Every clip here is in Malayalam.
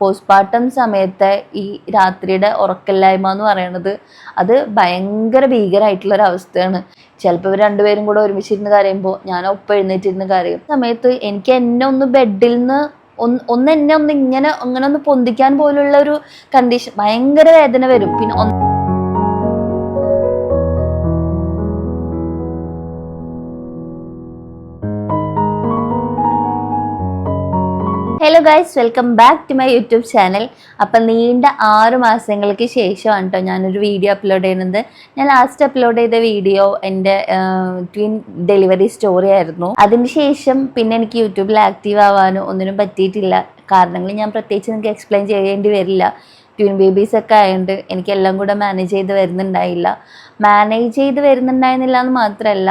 പോസ്റ്റ്മോർട്ടം സമയത്തെ ഈ രാത്രിയുടെ ഉറക്കില്ലായ്മ എന്ന് പറയുന്നത് അത് ഭയങ്കര ഭീകരമായിട്ടുള്ള ഒരു അവസ്ഥയാണ്. ചിലപ്പോൾ ഇവർ രണ്ടുപേരും കൂടെ ഒരുമിച്ചിരുന്ന് കരയുമ്പോൾ ഞാൻ ഒപ്പം എഴുന്നേറ്റിരുന്ന് കരയും. സമയത്ത് എനിക്ക് എന്നെ ഒന്ന് ബെഡിൽ നിന്ന് ഒന്ന് ഒന്ന് എന്നെ ഒന്ന് ഇങ്ങനെ അങ്ങനെ ഒന്ന് പൊന്തിക്കാൻ പോലുള്ള ഒരു കണ്ടീഷൻ ഭയങ്കര വേദന വരും. പിന്നെ guys welcome back to my YouTube channel അപ്പം നീണ്ട ആറ് മാസങ്ങൾക്ക് ശേഷമാണ് കേട്ടോ ഞാനൊരു വീഡിയോ അപ്ലോഡ് ചെയ്യുന്നത്. ഞാൻ ലാസ്റ്റ് അപ്ലോഡ് ചെയ്ത വീഡിയോ എന്റെ ട്വിൻ ഡെലിവറി സ്റ്റോറി ആയിരുന്നു. അതിന് ശേഷം പിന്നെ എനിക്ക് യൂട്യൂബിൽ ആക്റ്റീവ് ആവാനോ ഒന്നിനും പറ്റിയിട്ടില്ല. കാരണങ്ങൾ ഞാൻ പ്രത്യേകിച്ച് നിങ്ങൾക്ക് എക്സ്പ്ലെയിൻ ചെയ്യേണ്ടി വരില്ല. ട്വിൻ ബേബീസ് ഒക്കെ ആയതുകൊണ്ട് എനിക്കെല്ലാം കൂടെ മാനേജ് ചെയ്ത് വരുന്നുണ്ടായില്ല. മാനേജ് ചെയ്ത് വരുന്നുണ്ടായിരുന്നില്ല എന്ന് മാത്രമല്ല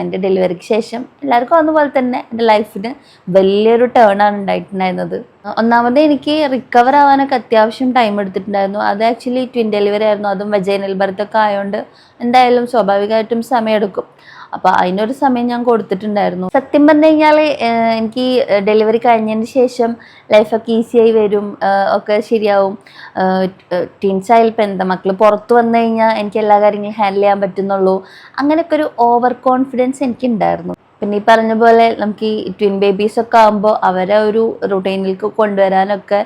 എന്റെ ഡെലിവറിക്ക് ശേഷം എല്ലാവർക്കും അതുപോലെ തന്നെ എന്റെ ലൈഫിന് വലിയൊരു ടേൺ ആണ് ഉണ്ടായിട്ടുണ്ടായിരുന്നത്. ഒന്നാമത് എനിക്ക് റിക്കവർ ആവാനൊക്കെ അത്യാവശ്യം ടൈം എടുത്തിട്ടുണ്ടായിരുന്നു. അത് ആക്ച്വലി ട്വിൻ ഡെലിവറി ആയിരുന്നു. അതും വജൈനൽ ബർത്തൊക്കെ ആയതുകൊണ്ട് എന്തായാലും സ്വാഭാവികമായിട്ടും സമയമെടുക്കും. അപ്പോൾ അതിനൊരു സമയം ഞാൻ കൊടുത്തിട്ടുണ്ടായിരുന്നു. സത്യം പറഞ്ഞു കഴിഞ്ഞാൽ എനിക്ക് ഡെലിവറി കഴിഞ്ഞതിന് ശേഷം ലൈഫൊക്കെ ഈസിയായി വരും ഒക്കെ ശരിയാവും. ടീൻസ് ആയാലും ഇപ്പം എന്താ മക്കൾ പുറത്ത് വന്നു കഴിഞ്ഞാൽ എനിക്ക് എല്ലാ കാര്യങ്ങളും ഹാൻഡിൽ ചെയ്യാൻ പറ്റുന്നുള്ളൂ. അങ്ങനെയൊക്കെ ഒരു ഓവർ കോൺഫിഡൻസ് എനിക്കുണ്ടായിരുന്നു. പിന്നെ ഈ പറഞ്ഞ പോലെ നമുക്ക് ഈ ട്വിൻ ബേബീസ് ഒക്കെ ആകുമ്പോൾ അവരെ ഒരു റുട്ടീനിലേക്ക് കൊണ്ടുവരാനൊക്കെ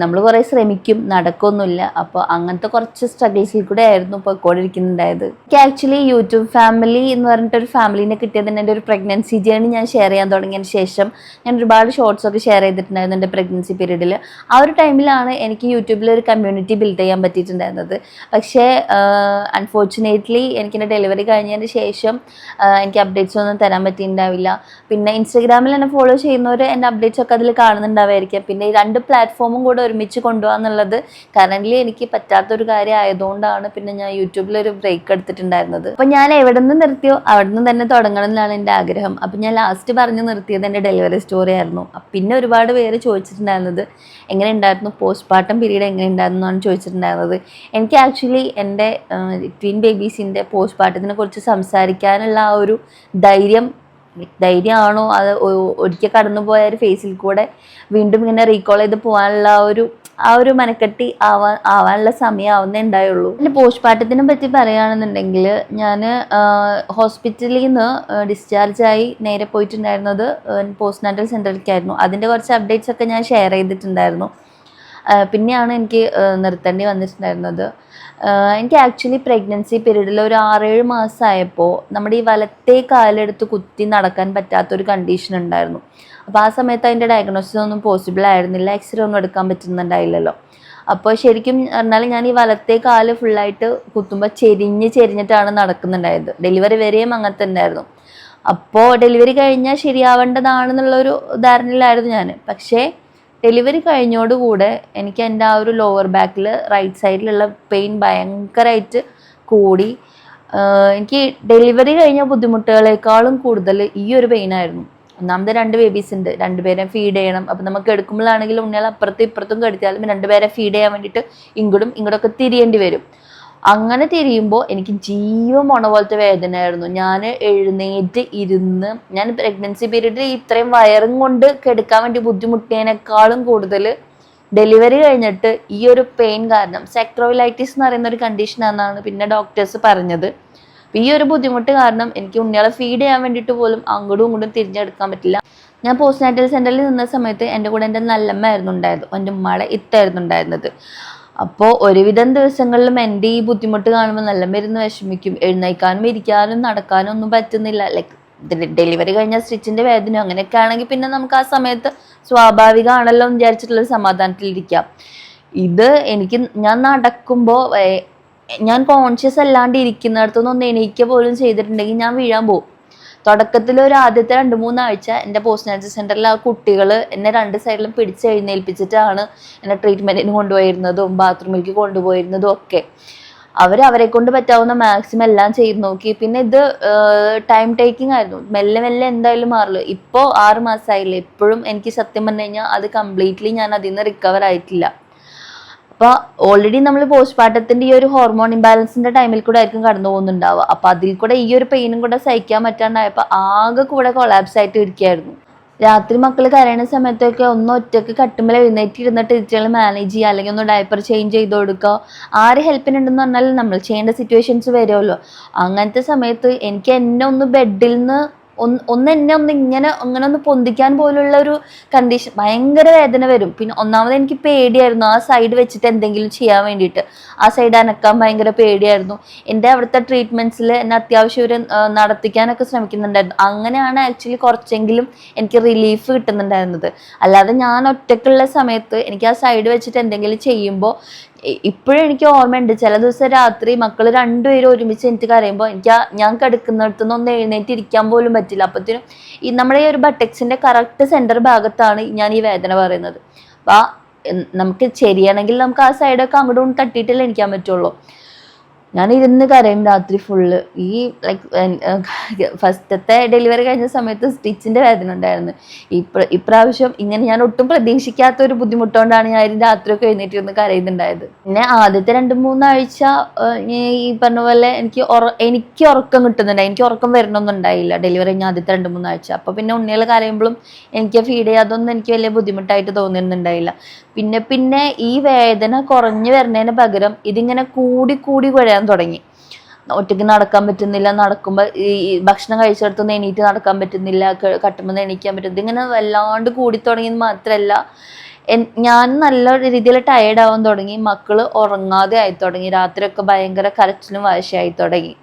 നമ്മൾ കുറേ ശ്രമിക്കും നടക്കൊന്നുമില്ല. അപ്പോൾ അങ്ങനത്തെ കുറച്ച് സ്ട്രഗിൾസിൽ കൂടെ ആയിരുന്നു പോയിക്കൊണ്ടിരിക്കുന്നുണ്ടായത്. എനിക്ക് ആക്ച്വലി യൂട്യൂബ് ഫാമിലി എന്ന് പറഞ്ഞിട്ട് ഒരു ഫാമിലിനെ കിട്ടിയത് എന്റെ ഒരു പ്രഗ്നൻസി ജേണി ഞാൻ ഷെയർ ചെയ്യാൻ തുടങ്ങിയതിന് ശേഷം ഞാൻ ഒരുപാട് ഷോർട്സ് ഒക്കെ ഷെയർ ചെയ്തിട്ടുണ്ടായിരുന്നു എന്റെ പ്രഗ്നൻസി പീരീഡിൽ ആ ഒരു ടൈമിലാണ് എനിക്ക് യൂട്യൂബിൽ ഒരു കമ്മ്യൂണിറ്റി ബിൽഡ് ചെയ്യാൻ പറ്റിയിട്ടുണ്ടായിരുന്നത്. പക്ഷേ അൺഫോർച്ചുനേറ്റ്ലി എനിക്കെന്റെ ഡെലിവറി കഴിഞ്ഞതിന് ശേഷം എനിക്ക് അപ്ഡേറ്റ്സ് ഒന്നും തരാൻ പറ്റിയിട്ടുണ്ടാവില്ല. പിന്നെ ഇൻസ്റ്റഗ്രാമിൽ എന്നെ ഫോളോ ചെയ്യുന്നവർ എന്റെ അപ്ഡേറ്റ്സ് ഒക്കെ അതിൽ കാണുന്നുണ്ടാവായിരിക്കും. പിന്നെ ഈ രണ്ട് പ്ലാറ്റ്ഫോമും കൂടെ ഒരുമിച്ച് കൊണ്ടുപോകാന്നുള്ളത് കറന്റ്ലി എനിക്ക് പറ്റാത്തൊരു കാര്യം ആയതുകൊണ്ടാണ് പിന്നെ ഞാൻ യൂട്യൂബിൽ ഒരു ബ്രേക്ക് എടുത്തിട്ടുണ്ടായിരുന്നത്. അപ്പോൾ ഞാൻ എവിടെ നിന്ന് നിർത്തിയോ അവിടെ നിന്ന് തന്നെ തുടങ്ങണം എന്നാണ് എന്റെ ആഗ്രഹം. അപ്പോൾ ഞാൻ ലാസ്റ്റ് പറഞ്ഞ് നിർത്തിയത് എന്റെ ഡെലിവറി സ്റ്റോറി ആയിരുന്നു. പിന്നെ ഒരുപാട് പേര് ചോദിച്ചിട്ടുണ്ടായിരുന്നത് എങ്ങനെ ഉണ്ടായിരുന്നു പോസ്റ്റ് പാർട്ടം പീരീഡ് എങ്ങനെ ഉണ്ടായിരുന്നു എന്നാണ് ചോദിച്ചിട്ടുണ്ടായിരുന്നത് എനിക്ക് ആക്ച്വലി എന്റെ ട്വിൻ ബേബീസിന്റെ പോസ്റ്റ്മോർട്ടത്തിനെ കുറിച്ച് സംസാരിക്കാനുള്ള ആ ഒരു ധൈര്യം ധൈര്യമാണോ? അത് ഒരിക്കൽ കടന്നു പോയ ഒരു ഫേസിൽ കൂടെ വീണ്ടും ഇങ്ങനെ റീകോൾ ചെയ്ത് പോകാനുള്ള ആ ഒരു ആ ഒരു മനക്കെട്ടി ആവാൻ ആവാനുള്ള സമയം ആവുന്നേ ഉണ്ടായുള്ളൂ. പിന്നെ പോസ്റ്റ്മോർട്ടത്തിനെ പറ്റി പറയുകയാണെന്നുണ്ടെങ്കിൽ ഞാൻ ഹോസ്പിറ്റലിൽ നിന്ന് ഡിസ്ചാർജ് ആയി നേരെ പോയിട്ടുണ്ടായിരുന്നത് പോസ്റ്റ്നാറ്റൽ സെന്ററിലേക്കായിരുന്നു അതിന്റെ കുറച്ച് അപ്ഡേറ്റ്സ് ഒക്കെ ഞാൻ ഷെയർ ചെയ്തിട്ടുണ്ടായിരുന്നു. പിന്നെയാണ് എനിക്ക് നിർത്തേണ്ടി വന്നിട്ടുണ്ടായിരുന്നത്. എനിക്ക് ആക്ച്വലി പ്രഗ്നൻസി പീരീഡിൽ ഒരു ആറേഴ് മാസമായപ്പോൾ നമ്മുടെ ഈ വലത്തേ കാലെടുത്ത് കുത്തി നടക്കാൻ പറ്റാത്തൊരു കണ്ടീഷൻ ഉണ്ടായിരുന്നു. അപ്പോൾ ആ സമയത്ത് അതിന്റെ ഡയഗ്നോസിസ് ഒന്നും പോസിബിൾ ആയിരുന്നില്ല. എക്സ്റേ ഒന്നും എടുക്കാൻ പറ്റുന്നുണ്ടായില്ലല്ലോ. അപ്പോൾ ശരിക്കും പറഞ്ഞാൽ ഞാൻ ഈ വലത്തെ കാൽ ഫുള്ളായിട്ട് കുത്തുമ്പോൾ ചെരിഞ്ഞ് ചെരിഞ്ഞിട്ടാണ് നടക്കുന്നുണ്ടായത്. ഡെലിവറി വരെയും അങ്ങനെ തന്നെ ആയിരുന്നു അപ്പോൾ ഡെലിവറി കഴിഞ്ഞാൽ ശരിയാവേണ്ടതാണെന്നുള്ളൊരു ധാരണയിലായിരുന്നു ഞാൻ പക്ഷേ ഡെലിവറി കഴിഞ്ഞോടുകൂടെ എനിക്ക് എന്റെ ആ ഒരു ലോവർ ബാക്കിൽ റൈറ്റ് സൈഡിലുള്ള പെയിൻ ഭയങ്കരമായിട്ട് കൂടി. എനിക്ക് ഡെലിവറി കഴിഞ്ഞ ബുദ്ധിമുട്ടുകളെക്കാളും കൂടുതൽ ഈ ഒരു പെയിൻ ആയിരുന്നു. ഒന്നാമത് രണ്ട് ബേബീസ് ഉണ്ട്. രണ്ടുപേരെ ഫീഡ് ചെയ്യണം. അപ്പം നമുക്ക് എടുക്കുമ്പോഴാണെങ്കിലും ഉണ്ണികൾ അപ്പുറത്തും ഇപ്പുറത്തും കടുത്തിയാലും രണ്ടുപേരെ ഫീഡ് ചെയ്യാൻ വേണ്ടിയിട്ട് ഇങ്ങോട്ടും ഇങ്ങോട്ടൊക്കെ തിരിയേണ്ടി വരും. അങ്ങനെ തിരിയുമ്പോൾ എനിക്ക് ജീവൻ പോണ പോലത്തെ വേദനയായിരുന്നു. ഞാൻ എഴുന്നേറ്റ് ഇരുന്ന് ഞാൻ പ്രഗ്നൻസി പീരീഡിൽ ഇത്രയും വയറും കൊണ്ട് കെടുക്കാൻ വേണ്ടി ബുദ്ധിമുട്ടിയതിനേക്കാളും കൂടുതൽ ഡെലിവറി കഴിഞ്ഞിട്ട് ഈ ഒരു പെയിൻ കാരണം സെക്ട്രോവിലൈറ്റിസ് എന്ന് പറയുന്ന ഒരു കണ്ടീഷൻ ആണെന്നാണ് പിന്നെ ഡോക്ടേഴ്സ് പറഞ്ഞത്. ഈ ഒരു ബുദ്ധിമുട്ട് കാരണം എനിക്ക് ഉണ്ണികളെ ഫീഡ് ചെയ്യാൻ വേണ്ടിയിട്ട് പോലും അങ്ങോട്ടും ഇങ്ങോട്ടും തിരിഞ്ഞെടുക്കാൻ പറ്റില്ല. ഞാൻ പോസ്റ്റ് നാറ്റൽ സെന്ററിൽ നിന്ന സമയത്ത് എന്റെ കൂടെ എന്റെ നല്ലമ്മ ആയിരുന്നു ഉണ്ടായത്. എന്റെ ഉമ്മയുടെ ഇത്തായിരുന്നു ഉണ്ടായിരുന്നത്. അപ്പോൾ ഒരുവിധം ദിവസങ്ങളിലും എന്റെ ഈ ബുദ്ധിമുട്ട് കാണുമ്പോൾ നല്ല മരുന്ന് വിഷമിക്കും. എഴുന്നേക്കാനും ഇരിക്കാനും നടക്കാനും ഒന്നും പറ്റുന്നില്ല. ലൈക്ക് ഡെലിവറി കഴിഞ്ഞ സ്റ്റിച്ചിന്റെ വേദന അങ്ങനെയൊക്കെ ആണെങ്കിൽ പിന്നെ നമുക്ക് ആ സമയത്ത് സ്വാഭാവികമാണല്ലോ എന്ന് വിചാരിച്ചിട്ടുള്ളൊരു സമാധാനത്തിലിരിക്കാം ഇത് എനിക്ക് ഞാൻ നടക്കുമ്പോൾ ഞാൻ കോൺഷ്യസ് അല്ലാണ്ട് ഇരിക്കുന്നിടത്തുനിന്ന് ഒന്ന് എണീക്കുക പോലും ചെയ്തിട്ടുണ്ടെങ്കിൽ ഞാൻ വീഴാൻ പോകും. തുടക്കത്തിൽ ഒരു ആദ്യത്തെ രണ്ട് മൂന്നാഴ്ച എന്റെ പോസ്റ്റ് നാച്ചുറൽ സെന്ററിൽ ആ കുട്ടികൾ എന്നെ രണ്ട് സൈഡിലും പിടിച്ച് എഴുന്നേൽപ്പിച്ചിട്ടാണ് എന്നെ ട്രീറ്റ്മെന്റിന് കൊണ്ടുപോയിരുന്നതും ബാത്റൂമിലേക്ക് കൊണ്ടുപോയിരുന്നതും ഒക്കെ. അവർ അവരെ കൊണ്ട് പറ്റാവുന്ന മാക്സിമം എല്ലാം ചെയ്ത് നോക്കി. പിന്നെ ഇത് ടൈം ടേക്കിംഗ് ആയിരുന്നു. മെല്ലെ മെല്ലെ എന്തായാലും മാറില്ല ഇപ്പോൾ ആറ് മാസമായില്ലേ ഇപ്പോഴും എനിക്ക് സത്യം പറഞ്ഞു കഴിഞ്ഞാൽ അത് കംപ്ലീറ്റ്ലി ഞാൻ അതിൽ നിന്ന് റിക്കവർ ആയിട്ടില്ല. അപ്പൊ ഓൾറെഡി നമ്മൾ പോസ്റ്റ്മോർട്ടത്തിന്റെ ഈ ഒരു ഹോർമോൺ ഇംബാലൻസിന്റെ ടൈമിൽ കൂടെ ആയിരിക്കും കടന്നു പോകുന്നുണ്ടാവുക. അപ്പൊ അതിൽ കൂടെ ഈ ഒരു പെയിനും കൂടെ സഹിക്കാൻ പറ്റാണ്ടായപ്പോ ആകെ കൂടെ കൊളാപ്സ് ആയിട്ട് ഇരിക്കുകയായിരുന്നു. രാത്രി മക്കൾ കരയണ സമയത്തൊക്കെ ഒന്ന് ഒറ്റയ്ക്ക് കട്ടുമ്പോൾ എഴുന്നേറ്റ് ഇരുന്നിട്ട് ടീച്ചറുകൾ മാനേജ് ചെയ്യുക അല്ലെങ്കിൽ ഒന്ന് ഡയപ്പർ ചേഞ്ച് ചെയ്ത് കൊടുക്കുക. ആര് ഹെൽപ്പിനുണ്ടെന്ന് പറഞ്ഞാൽ നമ്മൾ ചെയ്യേണ്ട സിറ്റുവേഷൻസ് വരുമല്ലോ. അങ്ങനത്തെ സമയത്ത് എനിക്ക് എന്നെ ഒന്ന് ബെഡിൽ നിന്ന് ഒന്ന് ഒന്ന് എന്നെ ഒന്ന് ഇങ്ങനെ അങ്ങനെ ഒന്ന് പൊന്തിക്കാൻ പോലുള്ള ഒരു കണ്ടീഷൻ ഭയങ്കര വേദന വരും. പിന്നെ ഒന്നാമത് എനിക്ക് പേടിയായിരുന്നു. ആ സൈഡ് വെച്ചിട്ട് എന്തെങ്കിലും ചെയ്യാൻ വേണ്ടിയിട്ട്. ആ സൈഡ് അനക്കാൻ ഭയങ്കര പേടിയായിരുന്നു. എന്റെ അവിടുത്തെ ട്രീറ്റ്മെന്റ്സിൽ എന്നെ അത്യാവശ്യം ഒരു നടത്തിക്കാനൊക്കെ ശ്രമിക്കുന്നുണ്ടായിരുന്നു. അങ്ങനെയാണ് ആക്ച്വലി കുറച്ചെങ്കിലും എനിക്ക് റിലീഫ് കിട്ടുന്നുണ്ടായിരുന്നത്. അല്ലാതെ ഞാൻ ഒറ്റക്കുള്ള സമയത്ത് എനിക്ക് ആ സൈഡ് വെച്ചിട്ട് എന്തെങ്കിലും ചെയ്യുമ്പോൾ ഇപ്പോഴും എനിക്ക് ഓർമ്മയുണ്ട്. ചില ദിവസം രാത്രി മക്കൾ രണ്ടുപേരും ഒരുമിച്ച് എനിക്ക് കരയുമ്പോൾ എനിക്ക് ഞാൻ കിടക്കുന്നിടത്തുനിന്ന് ഒന്ന് എഴുന്നേറ്റ് ഇരിക്കാൻ പോലും പറ്റില്ല. അപ്പത്തിനും ഈ നമ്മുടെ ഈ ഒരു ബട്ടക്സിന്റെ കറക്റ്റ് സെന്റർ ഭാഗത്താണ് ഞാൻ ഈ വേദന പറയുന്നത്. അപ്പം നമുക്ക് ശരിയാണെങ്കിൽ നമുക്ക് ആ സൈഡൊക്കെ അങ്ങോട്ടും തട്ടിയിട്ടല്ലേ എനിക്കാൻ പറ്റുള്ളൂ. ഞാൻ ഇരുന്ന് കരയും രാത്രി ഫുള്ള് ഈ ലൈക്ക് ഫസ്റ്റത്തെ ഡെലിവറി കഴിഞ്ഞ സമയത്ത് സ്റ്റിച്ചിന്റെ വേദന ഉണ്ടായിരുന്നു. ഇപ്ര ഇപ്രാവശ്യം ഇങ്ങനെ ഞാൻ ഒട്ടും പ്രതീക്ഷിക്കാത്ത ഒരു ബുദ്ധിമുട്ടുകൊണ്ടാണ് ഞാൻ രാത്രിയൊക്കെ എഴുന്നേറ്റ് ഒന്ന് കരയുന്നുണ്ടായത്. പിന്നെ ആദ്യത്തെ രണ്ട് മൂന്നാഴ്ച ഈ പറഞ്ഞ പോലെ എനിക്ക് എനിക്ക് ഉറക്കം കിട്ടുന്നുണ്ടായി എനിക്ക് ഉറക്കം വരണമൊന്നും ഉണ്ടായില്ല ഡെലിവറി കഴിഞ്ഞ ആദ്യത്തെ രണ്ട് മൂന്നാഴ്ച. അപ്പോൾ പിന്നെ ഉണ്ണികൾ കരയുമ്പോഴും എനിക്ക് ഫീഡ് ചെയ്യാതൊന്നും എനിക്ക് വലിയ ബുദ്ധിമുട്ടായിട്ട് തോന്നുന്നുണ്ടായില്ല പിന്നെ പിന്നെ ഈ വേദന കുറഞ്ഞു വരുന്നതിന് പകരം ഇതിങ്ങനെ കൂടി കൂടി കുഴയാൻ തുടങ്ങി. ഒറ്റയ്ക്ക് നടക്കാൻ പറ്റുന്നില്ല നടക്കുമ്പോൾ ഈ ഭക്ഷണം കഴിച്ചിടത്തുനിന്ന് എണീറ്റ് നടക്കാൻ പറ്റുന്നില്ല കട്ടുമ്പോൾ എണീക്കാൻ പറ്റുന്നില്ല ഇങ്ങനെ വല്ലാണ്ട് കൂടി തുടങ്ങിയത് മാത്രമല്ല ഞാൻ നല്ല രീതിയിൽ ടയേർഡ് ആവാൻ തുടങ്ങി. മക്കൾ ഉറങ്ങാതെ ആയി തുടങ്ങി. രാത്രിയൊക്കെ ഭയങ്കര കരച്ചിലും വാശിയായി തുടങ്ങി.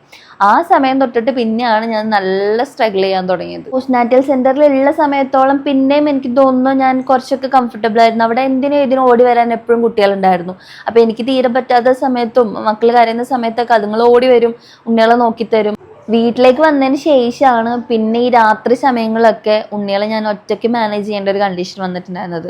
ആ സമയം തൊട്ടിട്ട് പിന്നെയാണ് ഞാൻ നല്ല സ്ട്രഗിൾ ചെയ്യാൻ തുടങ്ങിയത്. പോസ്റ്റ്നാറ്റൽ സെന്ററിൽ ഉള്ള സമയത്തോളം പിന്നെയും എനിക്ക് തോന്നുന്നു ഞാൻ കുറച്ചൊക്കെ കംഫർട്ടബിൾ ആയിരുന്നു. അവിടെ എന്തിനും ഇതിനും ഓടി വരാൻ എപ്പോഴും കുട്ടികളുണ്ടായിരുന്നു. അപ്പൊ എനിക്ക് തീരെ പറ്റാത്ത സമയത്തും മക്കൾ കരയുന്ന സമയത്തൊക്കെ അതുങ്ങൾ ഓടി വരും ഉണ്ണികളെ നോക്കിത്തരും വീട്ടിലേക്ക് വന്നതിന് ശേഷമാണ് പിന്നെ ഈ രാത്രി സമയങ്ങളൊക്കെ ഉണ്ണികളെ ഞാൻ ഒറ്റയ്ക്ക് മാനേജ് ചെയ്യേണ്ട ഒരു കണ്ടീഷൻ വന്നിട്ടുണ്ടായിരുന്നത്.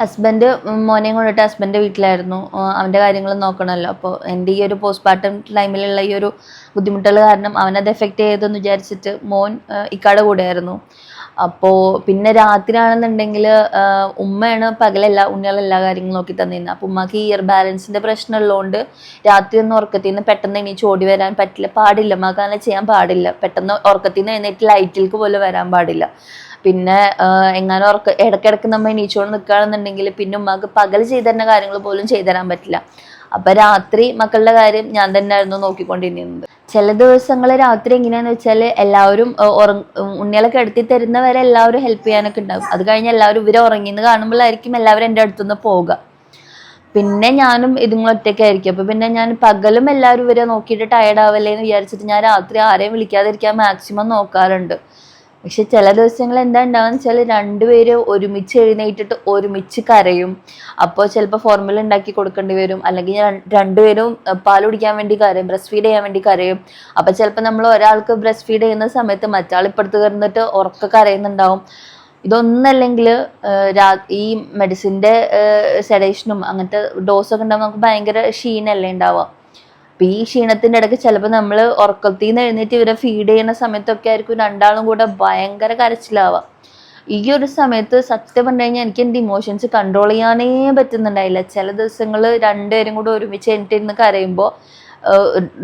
ഹസ്ബൻഡ് മോനെയും കൊണ്ടിട്ട് ഹസ്ബൻഡ് വീട്ടിലായിരുന്നു. അവന്റെ കാര്യങ്ങൾ നോക്കണമല്ലോ. അപ്പോൾ എന്റെ ഈ ഒരു പോസ്റ്റ്മോർട്ടം ടൈമിലുള്ള ഈ ഒരു ബുദ്ധിമുട്ടുകൾ കാരണം അവനത് എഫക്റ്റ് ചെയ്തെന്ന് വിചാരിച്ചിട്ട് മോൻ ഇക്കാട് കൂടെയായിരുന്നു. അപ്പോൾ പിന്നെ രാത്രിയാണെന്നുണ്ടെങ്കിൽ ഉമ്മയാണ് പകലല്ല ഉണ്ണികളെ എല്ലാ കാര്യങ്ങളും നോക്കി തന്നിരുന്നത്. അപ്പോൾ ഉമ്മക്ക് ഇയർ ബാലൻസിന്റെ പ്രശ്നം ഉള്ളതുകൊണ്ട് രാത്രി ഒന്നും ഉറക്കത്തിൽ നിന്ന് പെട്ടെന്ന് എണീച്ച് ചോടി വരാൻ പറ്റില്ല. പാടില്ല. ഉമ്മക്ക് അങ്ങനെ ചെയ്യാൻ പാടില്ല. പെട്ടെന്ന് ഉറക്കത്തിൽ നിന്ന് എഴുന്നേറ്റ് ലൈറ്റിലേക്ക് പോലും വരാൻ പാടില്ല. പിന്നെ എങ്ങാനും ഉറക്ക ഇടയ്ക്കിടയ്ക്ക് നമ്മൾ എണീച്ചോണ്ട് നിൽക്കുകയാണെന്നുണ്ടെങ്കിൽ പിന്നെ ഉമ്മക്ക് പകൽ ചെയ്തു തരുന്ന കാര്യങ്ങൾ പോലും ചെയ്തു തരാൻ പറ്റില്ല. അപ്പം രാത്രി മക്കളുടെ കാര്യം ഞാൻ തന്നെ ആയിരുന്നു നോക്കിക്കൊണ്ടിരുന്നത്. ചില ദിവസങ്ങൾ രാത്രി എങ്ങനെയാന്ന് വെച്ചാൽ എല്ലാവരും ഉറങ് ഉറങ്ങ ഉണ്ണികളെ കിടത്തി തരുന്നവരെ എല്ലാവരും ഹെൽപ്പ് ചെയ്യാനൊക്കെ ഉണ്ടാകും അത് കഴിഞ്ഞ് എല്ലാവരും ഇവരെ ഉറങ്ങിയെന്ന് കാണുമ്പോഴായിരിക്കും എല്ലാവരും എന്റെ അടുത്തുനിന്ന് പോവുക. പിന്നെ ഞാനും ഇതും ഒറ്റയ്ക്കായിരിക്കും. അപ്പം പിന്നെ ഞാൻ പകലും എല്ലാവരും ഇവരെ നോക്കിയിട്ട് ടയർഡ് ആവല്ലേ എന്ന് വിചാരിച്ചിട്ട് ഞാൻ രാത്രി ആരെയും വിളിക്കാതിരിക്കാൻ മാക്സിമം നോക്കാറുണ്ട്. പക്ഷെ ചില ദിവസങ്ങൾ എന്താ ഉണ്ടാവുക വെച്ചാൽ രണ്ടുപേര് ഒരുമിച്ച് എഴുന്നേറ്റിട്ട് ഒരുമിച്ച് കരയും. അപ്പോൾ ചിലപ്പോൾ ഫോർമുല ഉണ്ടാക്കി കൊടുക്കേണ്ടി വരും. അല്ലെങ്കിൽ ര- രണ്ടുപേരും പാൽ കുടിക്കാൻ വേണ്ടി കരയും ബ്രസ്റ്റ് ഫീഡ് ചെയ്യാൻ വേണ്ടി കരയും. അപ്പോൾ ചിലപ്പോൾ നമ്മൾ ഒരാൾക്ക് ബ്രസ്റ്റ് ഫീഡ് ചെയ്യുന്ന സമയത്ത് മറ്റാൾ ഇപ്പുറത്ത് കിടന്നിട്ട് ഉറക്ക കരയുന്നുണ്ടാവും. ഇതൊന്നല്ലെങ്കിൽ ഈ മെഡിസിന്റെ സെഡേഷനും അങ്ങനത്തെ ഡോസൊക്കെ ഉണ്ടാകുമ്പോൾ നമുക്ക് ഭയങ്കര ക്ഷീണമല്ലേ ഉണ്ടാവുക. അപ്പൊ ഈ ക്ഷീണത്തിന്റെ ഇടയ്ക്ക് ചിലപ്പോൾ നമ്മൾ ഉറക്കത്തിൽ നിന്ന് എഴുന്നേറ്റ് ഇവരെ ഫീഡ് ചെയ്യുന്ന സമയത്തൊക്കെ ആയിരിക്കും രണ്ടാളും കൂടെ ഭയങ്കര കരച്ചിലാവുക ഈ ഒരു സമയത്ത് സത്യം പറഞ്ഞു കഴിഞ്ഞാൽ എനിക്ക് എന്റെ ഇമോഷൻസ് കൺട്രോൾ ചെയ്യാനേ പറ്റുന്നുണ്ടായില്ല. ചില ദിവസങ്ങൾ രണ്ടുപേരും കൂടെ ഒരുമിച്ച് എനിട്ടിരുന്ന് കരയുമ്പോൾ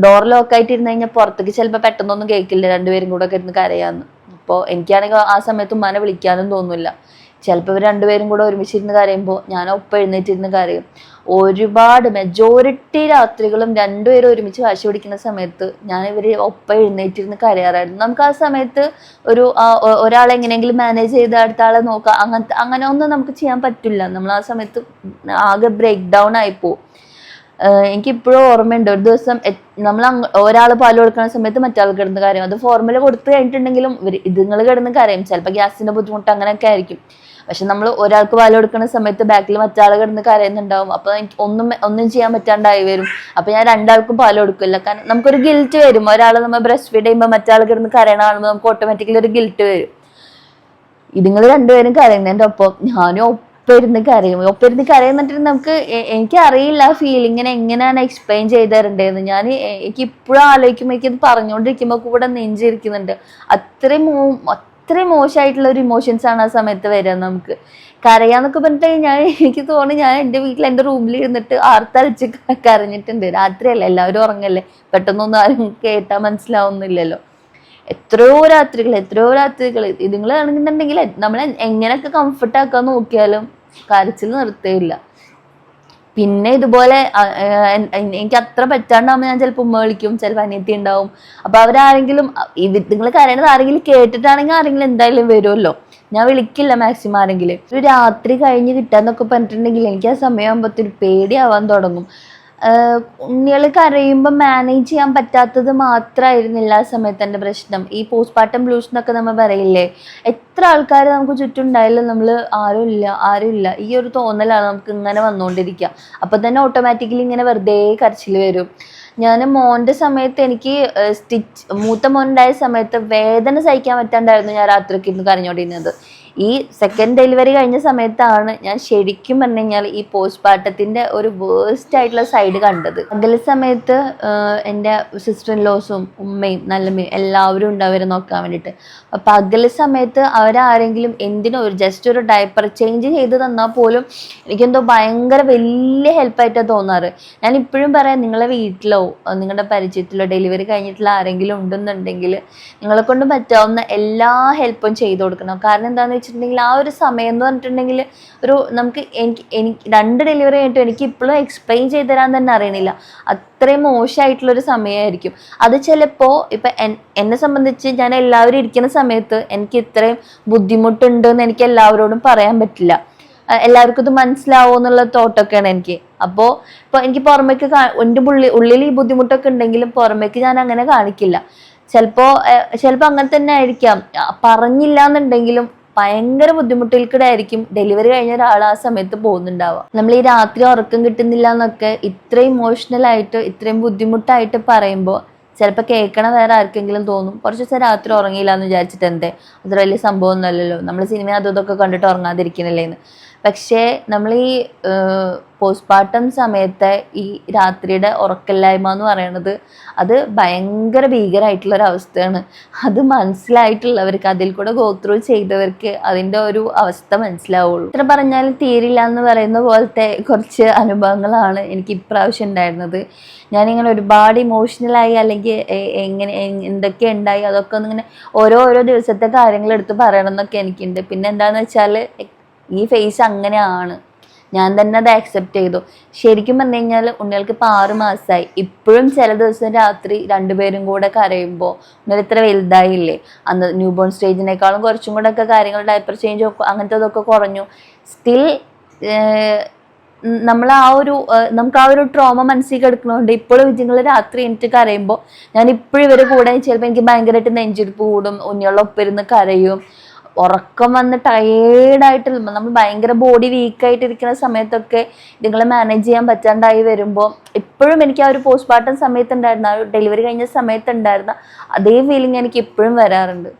ഡോർ ലോക്കായിട്ട് ഇരുന്ന് കഴിഞ്ഞാൽ പുറത്തേക്ക് ചിലപ്പോൾ പെട്ടെന്നൊന്നും കേൾക്കില്ല രണ്ടുപേരും കൂടെ ഒക്കെ ഇരുന്ന് കരയാന്ന്. അപ്പോൾ എനിക്കാണെങ്കിൽ ആ സമയത്ത് ഉമ്മാനെ വിളിക്കാനും തോന്നില്ല. ചിലപ്പോൾ ഇവർ രണ്ടുപേരും കൂടെ ഒരുമിച്ചിരുന്ന് കരയുമ്പോൾ ഞാൻ ഒപ്പം എഴുന്നേറ്റിരുന്ന് കരയും. ഒരുപാട് മെജോറിറ്റി രാത്രികളും രണ്ടുപേരും ഒരുമിച്ച് വാശി പിടിക്കുന്ന സമയത്ത് ഞാൻ ഇവർ ഒപ്പം എഴുന്നേറ്റിരുന്ന് കരയാറായിരുന്നു. നമുക്ക് ആ സമയത്ത് ഒരു ഒരാളെ എങ്ങനെയെങ്കിലും മാനേജ് ചെയ്ത് അടുത്ത ആളെ നോക്കുക അങ്ങനത്തെ അങ്ങനെ ഒന്നും നമുക്ക് ചെയ്യാൻ പറ്റില്ല. നമ്മൾ ആ സമയത്ത് ആകെ ബ്രേക്ക് ഡൗൺ ആയിപ്പോവും എനിക്കിപ്പോഴും ഓർമ്മയുണ്ട്. ഒരു ദിവസം നമ്മൾ ഒരാൾ പാൽ കൊടുക്കുന്ന സമയത്ത് മറ്റാൾ കിടന്ന് കരയും. അത് ഫോർമുല കൊടുത്തു കഴിഞ്ഞിട്ടുണ്ടെങ്കിലും ഇതുങ്ങൾ കിടന്ന് കരയും. ചിലപ്പോൾ ഗ്യാസിന്റെ ബുദ്ധിമുട്ട് അങ്ങനെയൊക്കെ ആയിരിക്കും. പക്ഷെ നമ്മൾ ഒരാൾക്ക് പാൽ കൊടുക്കുന്ന സമയത്ത് ബാക്കിൽ മറ്റാൾ കിടന്ന് കരയുന്നുണ്ടാവും. അപ്പൊ ഒന്നും ഒന്നും ചെയ്യാൻ പറ്റാണ്ടായി വരും. അപ്പൊ ഞാൻ രണ്ടാൾക്കും പാൽ കൊടുക്കില്ല. കാരണം നമുക്കൊരു ഗിൽറ്റ് വരും. ഒരാൾ നമ്മൾ ബ്രസ്റ്റ് ഫീഡ് ചെയ്യുമ്പോൾ മറ്റാൾ കിടന്ന് കരയണ കാണുമ്പോൾ നമുക്ക് ഓട്ടോമാറ്റിക്കലി ഒരു ഗിൽറ്റ് വരും. ഇതുങ്ങൾ രണ്ടുപേരും കരയുന്നതിന്റെ ഒപ്പം ഞാനും ഒപ്പമിരുന്ന് കരയും. ഒപ്പം ഇരുന്ന് കരയുന്നിട്ട് നമുക്ക് എനിക്ക് അറിയില്ല ആ ഫീലിങ്ങിനെ എങ്ങനെയാണ് എക്സ്പ്ലെയിൻ ചെയ്ത് തരണ്ടേന്ന് ഞാൻ എനിക്ക് ഇപ്പോഴും ആലോചിക്കുമ്പോൾ എനിക്കത് പറഞ്ഞുകൊണ്ടിരിക്കുമ്പോൾ കൂടെ നെഞ്ചിരിക്കുന്നുണ്ട്. അത്രയും അത്രയും മോശമായിട്ടുള്ള ഒരു ഇമോഷൻസ് ആണ് ആ സമയത്ത് വരിക നമുക്ക്. കരയാന്നൊക്കെ പറഞ്ഞിട്ട് ഞാൻ എനിക്ക് തോന്നി ഞാൻ എന്റെ വീട്ടിൽ എന്റെ റൂമിൽ ഇരുന്നിട്ട് ആർത്തരച്ച് കരഞ്ഞിട്ടുണ്ട്. രാത്രിയല്ലേ? എല്ലാവരും ഉറങ്ങല്ലേ? പെട്ടെന്നൊന്നും ആരും കേട്ടാൽ മനസ്സിലാവുന്നില്ലല്ലോ. എത്രയോ രാത്രികൾ എത്രയോ രാത്രികൾ ഇതുങ്ങൾ ആണെന്നുണ്ടെങ്കിൽ നമ്മൾ എങ്ങനെയൊക്കെ കംഫർട്ടാക്കാൻ നോക്കിയാലും കരച്ചിൽ നിർത്തേയില്ല. പിന്നെ ഇതുപോലെ എനിക്ക് അത്ര പറ്റാണ്ടാവുമ്പോൾ ഞാൻ ചിലപ്പോൾ ഉമ്മ വിളിക്കും ചിലപ്പോൾ അനിയത്തി ഉണ്ടാവും അപ്പൊ അവരാരെങ്കിലും നിങ്ങൾ കരയണത് ആരെങ്കിലും കേട്ടിട്ടാണെങ്കിൽ ആരെങ്കിലും എന്തായാലും വരുമല്ലോ ഞാൻ വിളിക്കില്ല മാക്സിമം ആരെങ്കിലും. ഒരു രാത്രി കഴിഞ്ഞ് കിട്ടാന്നൊക്കെ പറഞ്ഞിട്ടുണ്ടെങ്കിൽ എനിക്ക് ആ സമയമാകുമ്പോഴത്തേക്ക് പേടിയാവാൻ തുടങ്ങും. ഉണ്ണികൾ കരയുമ്പോൾ മാനേജ് ചെയ്യാൻ പറ്റാത്തത് മാത്രമായിരുന്നില്ല ആ സമയത്ത് എന്റെ പ്രശ്നം. ഈ പോസ്റ്റ്മോർട്ടം ബ്ലൂസ് എന്നൊക്കെ നമ്മൾ പറയില്ലേ? എത്ര ആൾക്കാർ നമുക്ക് ചുറ്റും ഉണ്ടായാലും നമ്മൾ ആരും ഇല്ല ആരും ഇല്ല. ഈ ഒരു തോന്നലാണ് നമുക്ക് ഇങ്ങനെ വന്നുകൊണ്ടിരിക്കുക അപ്പം തന്നെ ഓട്ടോമാറ്റിക്കലി ഇങ്ങനെ വെറുതെ കരച്ചിൽ വരും. ഞാൻ മോന്റെ സമയത്ത് എനിക്ക് സ്റ്റിച്ച് മൂത്ത മോൻ മോനുണ്ടായ സമയത്ത് വേദന സഹിക്കാൻ പറ്റാണ്ടായിരുന്നു ഞാൻ രാത്രിക്ക് ഇരുന്ന് കരഞ്ഞോണ്ടിരുന്നത്. ഈ സെക്കൻഡ് ഡെലിവറി കഴിഞ്ഞ സമയത്താണ് ഞാൻ ശരിക്കും പറഞ്ഞു കഴിഞ്ഞാൽ ഈ പോസ്റ്റ് പാർട്ടത്തിന്റെ ഒരു വേസ്റ്റ് ആയിട്ടുള്ള സൈഡ് കണ്ടത്. അതിലെ സമയത്ത് എന്റെ സിസ്റ്റർ ലോസും ഉമ്മയും നല്ലമ്മയും എല്ലാവരും ഉണ്ട് അവരെ നോക്കാൻ വേണ്ടിയിട്ട്. അപ്പം അകലെ സമയത്ത് അവരാരെങ്കിലും എന്തിനോ ഒരു ജസ്റ്റ് ഒരു ഡയപ്പർ ചേഞ്ച് ചെയ്ത് തന്നാൽ പോലും എനിക്കെന്തോ ഭയങ്കര വലിയ ഹെൽപ്പായിട്ടാണ് തോന്നാറ്. ഞാൻ ഇപ്പോഴും പറയാം നിങ്ങളെ വീട്ടിലോ നിങ്ങളുടെ പരിചയത്തിലോ ഡെലിവറി കഴിഞ്ഞിട്ടുള്ള ആരെങ്കിലും ഉണ്ടെന്നുണ്ടെങ്കിൽ നിങ്ങളെ കൊണ്ട് പറ്റാവുന്ന എല്ലാ ഹെൽപ്പും ചെയ്തു കൊടുക്കണം. കാരണം എന്താണെന്ന് വെച്ചിട്ടുണ്ടെങ്കിൽ ആ ഒരു സമയം എന്ന് പറഞ്ഞിട്ടുണ്ടെങ്കിൽ ഒരു നമുക്ക് എനിക്ക് എനിക്ക് രണ്ട് ഡെലിവറി ആയിട്ട് എനിക്ക് ഇപ്പോഴും എക്സ്പ്ലെയിൻ ചെയ്ത് തരാൻ തന്നെ അറിയണില്ല. അത്രയും മോശമായിട്ടുള്ളൊരു സമയമായിരിക്കും. അത് ചിലപ്പോൾ ഇപ്പം എന്നെ സംബന്ധിച്ച് ഞാൻ എല്ലാവരും ഇരിക്കുന്ന സമയത്ത് എനിക്ക് ഇത്രയും ബുദ്ധിമുട്ടുണ്ട് എന്ന് എനിക്ക് എല്ലാവരോടും പറയാൻ പറ്റില്ല. എല്ലാവർക്കും ഇത് മനസ്സിലാവോ എന്നുള്ള തോട്ടൊക്കെയാണ് എനിക്ക്. അപ്പോൾ ഇപ്പോൾ എനിക്ക് പുറമേക്ക് എന്റെ ഉള്ളിൽ ഉള്ളിൽ ഈ ബുദ്ധിമുട്ടൊക്കെ ഉണ്ടെങ്കിലും പുറമേക്ക് ഞാൻ അങ്ങനെ കാണിക്കില്ല. ചിലപ്പോൾ ചിലപ്പോൾ അങ്ങനെ തന്നെ ആയിരിക്കാം. പറഞ്ഞില്ല എന്നുണ്ടെങ്കിലും ഭയങ്കര ബുദ്ധിമുട്ടിൽക്കിടായിരിക്കും ഡെലിവറി കഴിഞ്ഞ ഒരാൾ ആ സമയത്ത് പോകുന്നുണ്ടാവുക. നമ്മൾ ഈ രാത്രി ഉറക്കം കിട്ടുന്നില്ല എന്നൊക്കെ ഇത്രയും ഇമോഷണൽ ആയിട്ട് ഇത്രയും ബുദ്ധിമുട്ടായിട്ട് പറയുമ്പോൾ ചിലപ്പോൾ കേൾക്കണ വേറെ ആർക്കെങ്കിലും തോന്നും. കുറച്ച് ദിവസം രാത്രി ഉറങ്ങിയില്ല എന്ന് വിചാരിച്ചിട്ട് എന്തേ അത്ര വലിയ സംഭവം ഒന്നുമല്ലല്ലോ നമ്മൾ സിനിമ അതും ഇതൊക്കെ കണ്ടിട്ട് ഉറങ്ങാതിരിക്കണില്ലേന്ന്. പക്ഷേ നമ്മൾ ഈ പോസ്റ്റ്മോർട്ടം സമയത്തെ ഈ രാത്രിയുടെ ഉറക്കമില്ലായ്മ എന്ന് പറയുന്നത് അത് ഭയങ്കര ഭീകരമായിട്ടുള്ള ഒരു അവസ്ഥയാണ് അത് മനസ്സിലായിട്ടുള്ളവർക്ക് അതിൽ കൂടെ ഗോത്രൂ ചെയ്തവർക്ക് അതിന്റെ ഒരു അവസ്ഥ മനസ്സിലാവുള്ളൂ. ഇത്ര പറഞ്ഞാൽ തീരില്ല എന്ന് പറയുന്ന പോലത്തെ കുറച്ച് അനുഭവങ്ങളാണ് എനിക്ക് ഇപ്രാവശ്യം ഉണ്ടായിരുന്നത്. ഞാനിങ്ങനെ ഒരുപാട് ഇമോഷണലായി അല്ലെങ്കിൽ എങ്ങനെ എന്തൊക്കെ ഉണ്ടായി അതൊക്കെ ഒന്നിങ്ങനെ ഓരോ ഓരോ ദിവസത്തെ കാര്യങ്ങൾ എടുത്ത് പറയണമെന്നൊക്കെ എനിക്കുണ്ട്. പിന്നെ എന്താണെന്ന് വെച്ചാൽ ഈ ഫേസ് അങ്ങനെയാണ്. ഞാൻ തന്നെ അത് ആക്സെപ്റ്റ് ചെയ്തു. ശരിക്കും പറഞ്ഞു കഴിഞ്ഞാൽ ഉണ്ണികൾക്ക് ഇപ്പം ആറ് മാസമായി ഇപ്പോഴും ചില ദിവസം രാത്രി രണ്ടുപേരും കൂടെ കരയുമ്പോൾ ഉണ്ണികൾ ഇത്ര വലുതായില്ലേ? അന്ന് ന്യൂ ബോൺ സ്റ്റേജിനേക്കാളും കുറച്ചും കൂടെ ഒക്കെ കാര്യങ്ങൾ ഡയപ്പർ ചേഞ്ച് അങ്ങനത്തെ ഇതൊക്കെ കുറഞ്ഞു. സ്റ്റിൽ നമ്മൾ ആ ഒരു നമുക്ക് ആ ഒരു ട്രോമ മനസ്സിൽ കിടക്കണോണ്ട് ഇപ്പോഴും വിജയങ്ങൾ രാത്രി എനിക്ക് കരയുമ്പോൾ ഞാൻ ഇപ്പോഴും ഇവരെ കൂടെ ചിലപ്പോൾ എനിക്ക് ഭയങ്കരമായിട്ട് നെഞ്ചിരിപ്പ് കൂടും. ഉണ്ണികളൊപ്പം ഇരുന്ന് കരയും. ഉറക്കം വന്ന് ടയേർഡായിട്ട് നമ്മൾ ഭയങ്കര ബോഡി വീക്കായിട്ട് ഇരിക്കുന്ന സമയത്തൊക്കെ ഇതുങ്ങളെ മാനേജ് ചെയ്യാൻ പറ്റാണ്ടായി വരുമ്പോൾ ഇപ്പോഴും എനിക്ക് ആ ഒരു പോസ്റ്റ്മോർട്ടം സമയത്ത് ഉണ്ടായിരുന്ന ആ ഒരു ഡെലിവറി കഴിഞ്ഞ സമയത്ത് ഉണ്ടായിരുന്ന അതേ ഫീലിംഗ് എനിക്ക് ഇപ്പോഴും വരാറുണ്ട്.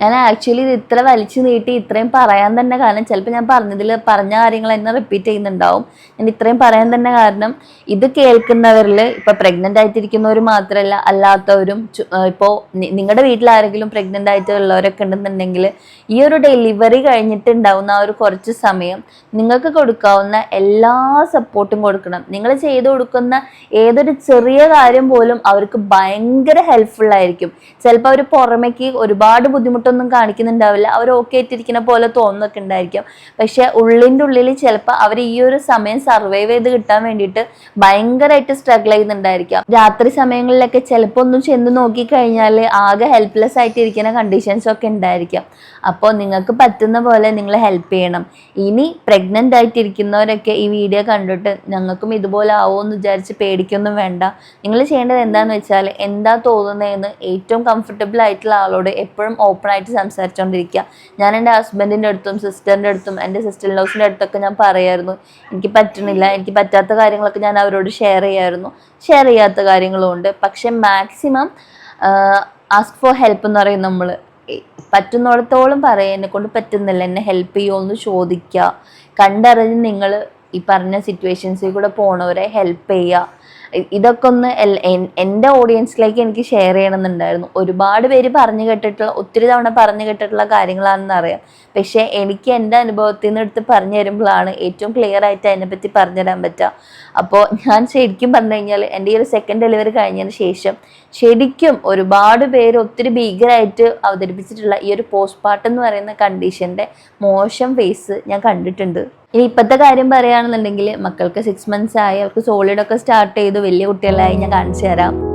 ഞാൻ ആക്ച്വലി ഇത് ഇത്ര വലിച്ചു നീട്ടി ഇത്രയും പറയാൻ തന്നെ കാരണം ചിലപ്പോൾ ഞാൻ പറഞ്ഞതിൽ പറഞ്ഞ കാര്യങ്ങൾ എന്നെ റിപ്പീറ്റ് ചെയ്യുന്നുണ്ടാവും. ഞാൻ ഇത്രയും പറയാൻ തന്നെ കാരണം ഇത് കേൾക്കുന്നവരിൽ ഇപ്പോൾ പ്രഗ്നന്റ് ആയിട്ടിരിക്കുന്നവർ മാത്രമല്ല അല്ലാത്തവരും ഇപ്പോ ഇപ്പോൾ നിങ്ങളുടെ വീട്ടിൽ ആരെങ്കിലും ആയിട്ടുള്ളവരൊക്കെ ഉണ്ടെന്നുണ്ടെങ്കിൽ ഈ ഒരു ഡെലിവറി കഴിഞ്ഞിട്ടുണ്ടാവുന്ന ആ ഒരു കുറച്ച് സമയം നിങ്ങൾക്ക് കൊടുക്കാവുന്ന എല്ലാ സപ്പോർട്ടും കൊടുക്കണം. നിങ്ങൾ ചെയ്തു കൊടുക്കുന്ന ഏതൊരു ചെറിയ കാര്യം പോലും അവർക്ക് ഭയങ്കര ഹെൽപ്ഫുൾ ആയിരിക്കും. ചിലപ്പോൾ അവർ പുറമേക്ക് ഒരുപാട് ബുദ്ധിമുട്ടൊന്നും കാണിക്കുന്നുണ്ടാവില്ല. അവർ ഓക്കെ ആയിട്ടിരിക്കുന്ന പോലെ തോന്നുന്നൊക്കെ ഉണ്ടായിരിക്കും. പക്ഷെ ഉള്ളിന്റെ ഉള്ളിൽ ചിലപ്പോൾ അവർ ഈ ഒരു സമയം സർവൈവ് ചെയ്ത് കിട്ടാൻ വേണ്ടിയിട്ട് ഭയങ്കരമായിട്ട് സ്ട്രഗിൾ ചെയ്യുന്നുണ്ടായിരിക്കാം. രാത്രി സമയങ്ങളിലൊക്കെ ചിലപ്പോൾ ഒന്ന് ചെന്ന് നോക്കിക്കഴിഞ്ഞാൽ ആകെ ഹെൽപ്ലെസ് ആയിട്ടിരിക്കുന്ന കണ്ടീഷൻസ് ഒക്കെ ഉണ്ടായിരിക്കാം. അപ്പോൾ നിങ്ങൾക്ക് പറ്റുന്ന പോലെ നിങ്ങൾ ഹെൽപ്പ് ചെയ്യണം. ഇനി പ്രഗ്നന്റ് ആയിട്ടിരിക്കുന്നവരൊക്കെ ഈ വീഡിയോ കണ്ടിട്ട് ഞങ്ങൾക്കും ഇതുപോലെ ആവുമെന്ന് വിചാരിച്ച് പേടിക്കൊന്നും വേണ്ട. നിങ്ങൾ ചെയ്യേണ്ടത് എന്താണെന്ന് വെച്ചാൽ എന്താ തോന്നുന്നതെന്ന് ഏറ്റവും കംഫർട്ടബിൾ ആയിട്ടുള്ള ആളോട് എപ്പോഴും ഓപ്പൺ ആയിട്ട് സംസാരിച്ചുകൊണ്ടിരിക്കുക ഞാൻ എന്റെ ഹസ്ബൻഡിന്റെ അടുത്തും സിസ്റ്ററിന്റെ അടുത്തും എന്റെ സിസ്റ്റർ ലോസിന്റെ അടുത്തൊക്കെ ഞാൻ പറയായിരുന്നു. എനിക്ക് പറ്റണില്ല. എനിക്ക് പറ്റാത്ത കാര്യങ്ങളൊക്കെ ഞാൻ അവരോട് ഷെയർ ചെയ്യായിരുന്നു. ഷെയർ ചെയ്യാത്ത കാര്യങ്ങളും ഉണ്ട്. പക്ഷെ മാക്സിമം ആസ്ക് ഫോർ ഹെൽപ്പ് എന്ന് പറയും നമ്മൾ പറ്റുന്നിടത്തോളം പറയാം. എന്നെ കൊണ്ട് പറ്റുന്നില്ല. എന്നെ ഹെൽപ്പ് ചെയ്യുമോ എന്ന് ചോദിക്കുക കണ്ടറിഞ്ഞ് നിങ്ങൾ ഈ പറഞ്ഞ സിറ്റുവേഷൻസിൽ കൂടെ പോണവരെ ഹെൽപ്പ് ചെയ്യുക ഇതൊക്കെ ഒന്ന് എന്റെ ഓഡിയൻസിലേക്ക് എനിക്ക് ഷെയർ ചെയ്യണമെന്നുണ്ടായിരുന്നു. ഒരുപാട് പേര് പറഞ്ഞു കേട്ടിട്ടുള്ള ഒത്തിരി തവണ പറഞ്ഞു കേട്ടിട്ടുള്ള കാര്യങ്ങളാണെന്ന് അറിയാം. പക്ഷേ എനിക്ക് എന്റെ അനുഭവത്തിൽ നിന്ന് എടുത്ത് പറഞ്ഞു തരുമ്പോഴാണ് ഏറ്റവും ക്ലിയർ ആയിട്ട് അതിനെപ്പറ്റി പറഞ്ഞു തരാൻ പറ്റുക. അപ്പോൾ ഞാൻ ശരിക്കും പറഞ്ഞു കഴിഞ്ഞാൽ എന്റെ ഈ ഒരു സെക്കൻഡ് ഡെലിവറി കഴിഞ്ഞതിന് ശേഷം ശരിക്കും ഒരുപാട് പേര് ഒത്തിരി ഭീകരമായിട്ട് അവതരിപ്പിച്ചിട്ടുള്ള ഈ ഒരു പോസ്റ്റ് പോസ്റ്റ്മോർട്ടം എന്ന് പറയുന്ന കണ്ടീഷന്റെ മോശം ഫേസ് ഞാൻ കണ്ടിട്ടുണ്ട്. ഇനി ഇപ്പോഴത്തെ കാര്യം പറയുകയാണെന്നുണ്ടെങ്കിൽ മക്കൾക്ക് സിക്സ് മന്ത്സ് ആയി അവർക്ക് സോളിഡൊക്കെ സ്റ്റാർട്ട് ചെയ്തു വലിയ കുട്ടികളായി ഞാൻ കാണിച്ചു തരാം.